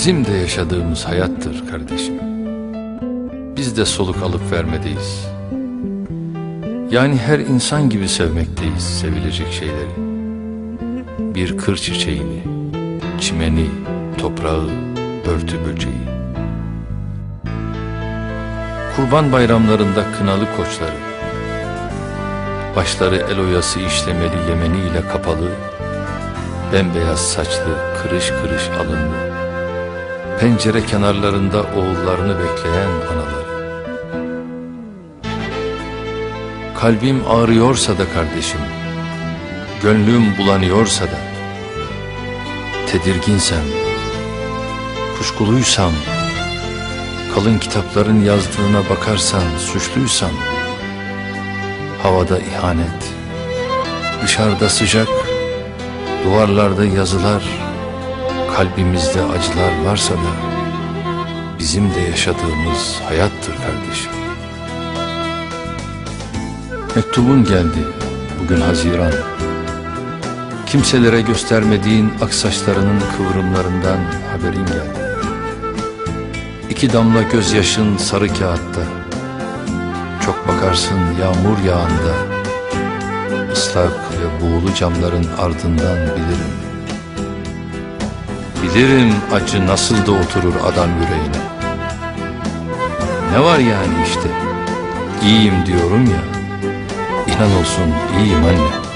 Bizim de yaşadığımız hayattır kardeşim. Biz de soluk alıp vermedeyiz. Yani her insan gibi sevmekteyiz sevilecek şeyleri. Bir kır çiçeğini, çimeni, toprağı, örtü böceği. Kurban bayramlarında kınalı koçları, başları el oyası işlemeli yemeni ile kapalı, bembeyaz saçlı, kırış kırış alınlı, pencere kenarlarında oğullarını bekleyen anaları. Kalbim ağrıyorsa da kardeşim, gönlüm bulanıyorsa da, tedirginsem, kuşkuluysam, kalın kitapların yazdığına bakarsan suçluysam, havada ihanet, dışarıda sıcak, duvarlarda yazılar, kalbimizde acılar varsa da, bizim de yaşadığımız hayattır kardeşim. Mektubun geldi bugün Haziran. Kimselere göstermediğin aksaçlarının kıvrımlarından haberin geldi. İki damla gözyaşın sarı kağıtta. Çok bakarsın yağmur yağında. ıslak ve buğulu camların ardından bilirim. Bilirim acı nasıl da oturur adam yüreğine. Ne var yani işte? İyiyim diyorum ya. İnan olsun iyiyim anne.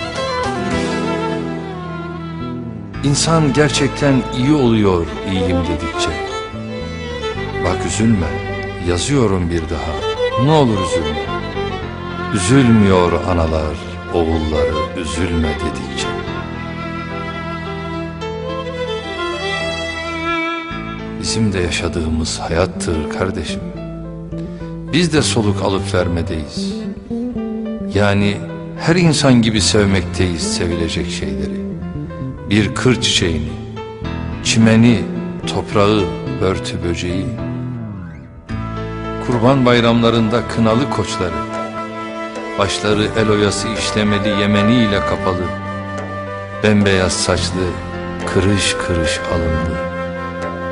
İnsan gerçekten iyi oluyor iyiyim dedikçe. Bak üzülme, yazıyorum bir daha. Ne olur üzülme. Üzülmüyor analar, oğulları üzülme dedikçe. Bizim de yaşadığımız hayattır kardeşim. Biz de soluk alıp vermedeyiz. Yani her insan gibi sevmekteyiz sevilecek şeyleri. Bir kır çiçeğini, çimeni, toprağı, börtü böceği. Kurban bayramlarında kınalı koçları, başları el oyası işlemeli yemeniyle kapalı, bembeyaz saçlı, kırış kırış alınlı,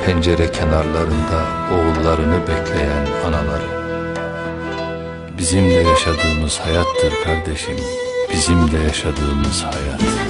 pencere kenarlarında oğullarını bekleyen anaları. Bizim de yaşadığımız hayattır kardeşim. Bizim de yaşadığımız hayat.